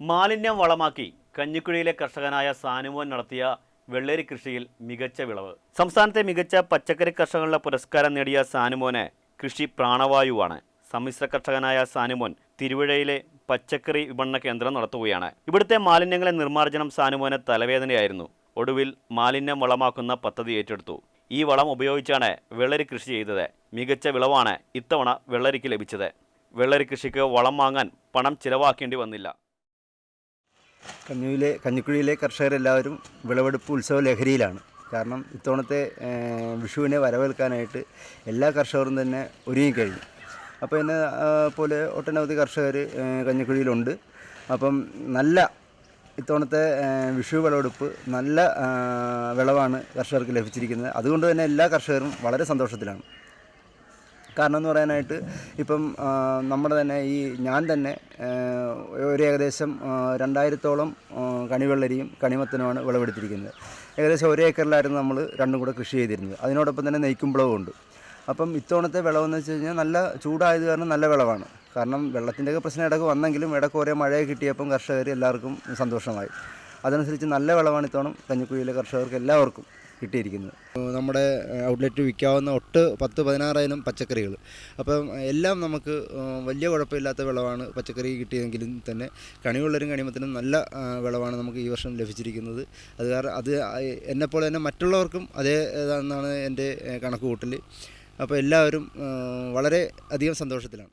മാലിന്യം വളമാക്കി കഞ്ഞിക്കുഴിയിലെ കർഷകനായ സാനുമോൻ നടത്തിയ വെള്ളരി കൃഷിയിൽ മികച്ച വിളവ്. സംസ്ഥാനത്തെ മികച്ച പച്ചക്കറി കർഷകനുള്ള പുരസ്കാരം നേടിയ സാനുമോനെ കൃഷി പ്രാണവായുവാണ്. സമ്മിശ്ര കർഷകനായ സാനുമോൻ തിരുവഴയിലെ പച്ചക്കറി വിപണന കേന്ദ്രം നടത്തുകയാണ്. ഇവിടുത്തെ മാലിന്യങ്ങളെ നിർമ്മാർജനം സാനുമോനെ തലവേദനയായിരുന്നു. ഒടുവിൽ മാലിന്യം വളമാക്കുന്ന പദ്ധതി ഏറ്റെടുത്തു. ഈ വളം ഉപയോഗിച്ചാണ് വെള്ളരി കൃഷി ചെയ്തത്. മികച്ച വിളവാണ് ഇത്തവണ വെള്ളരിക്ക് ലഭിച്ചത്. വെള്ളരി കൃഷിക്ക് വളം വാങ്ങാൻ പണം ചിലവാക്കേണ്ടി വന്നില്ല. കഞ്ഞിയിലെ കഞ്ഞിക്കുഴിയിലെ കർഷകരെല്ലാവരും വിളവെടുപ്പ് ഉത്സവ ലഹരിയിലാണ്. കാരണം ഇത്തവണത്തെ വിഷുവിനെ വരവേൽക്കാനായിട്ട് എല്ലാ കർഷകരും തന്നെ ഒരുങ്ങി കഴിഞ്ഞു അപ്പോൾ എന്നെ പോലെ ഒട്ടനവധി കർഷകർ കഞ്ഞിക്കുഴിയിലുണ്ട്. അപ്പം നല്ല ഇത്തവണത്തെ വിഷു വിളവെടുപ്പ് നല്ല വിളവാണ് കർഷകർക്ക് ലഭിച്ചിരിക്കുന്നത്. അതുകൊണ്ട് തന്നെ എല്ലാ കർഷകരും വളരെ സന്തോഷത്തിലാണ്. കാരണം എന്ന് പറയാനായിട്ട് ഇപ്പം നമ്മുടെ തന്നെ ഈ ഞാൻ തന്നെ ഒരു ഏകദേശം രണ്ടായിരത്തോളം കണിവെള്ളരിയും കണിമത്തനുമാണ് വിളവെടുത്തിരിക്കുന്നത്. ഏകദേശം ഒരു ഏക്കറിലായിരുന്നു നമ്മൾ രണ്ടും കൂടെ കൃഷി ചെയ്തിരുന്നത്. അതിനോടൊപ്പം തന്നെ നെയ്ക്കുമ്പളവും ഉണ്ട്. അപ്പം ഇത്തവണത്തെ വിളവെന്ന് വെച്ച് കഴിഞ്ഞാൽ നല്ല ചൂടായത് കാരണം നല്ല വിളവാണ്. കാരണം വെള്ളത്തിന്റെയൊക്കെ പ്രശ്നം ഇടയ്ക്ക് വന്നെങ്കിലും ഇടയ്ക്ക് ഒരേ മഴയെ കിട്ടിയപ്പം കർഷകർ എല്ലാവർക്കും സന്തോഷമായി. അതനുസരിച്ച് നല്ല വിളവാണ് ഇത്തവണ കഞ്ഞിക്കുഴിയിലെ കർഷകർക്ക് എല്ലാവർക്കും. കിട്ടിയിരിക്കുന്നത്. നമ്മുടെ ഔട്ട്ലെറ്റ് വിൽക്കാവുന്ന ഒട്ട് പത്ത് പതിനാറായിരം പച്ചക്കറികൾ. അപ്പം എല്ലാം നമുക്ക് വലിയ കുഴപ്പമില്ലാത്ത വിളവാണ് പച്ചക്കറി കിട്ടിയെങ്കിലും തന്നെ കണിയുള്ളവരും കണിമത്തിനും നല്ല വിളവാണ് നമുക്ക് ഈ വർഷം ലഭിച്ചിരിക്കുന്നത്. അത് കാരണം അത് എന്നെപ്പോലെ തന്നെ മറ്റുള്ളവർക്കും അതേ ഇതാണെന്നാണ് എന്റെ കണക്ക് കൂട്ടൽ അപ്പോൾ എല്ലാവരും വളരെ അധികം സന്തോഷത്തിലാണ്.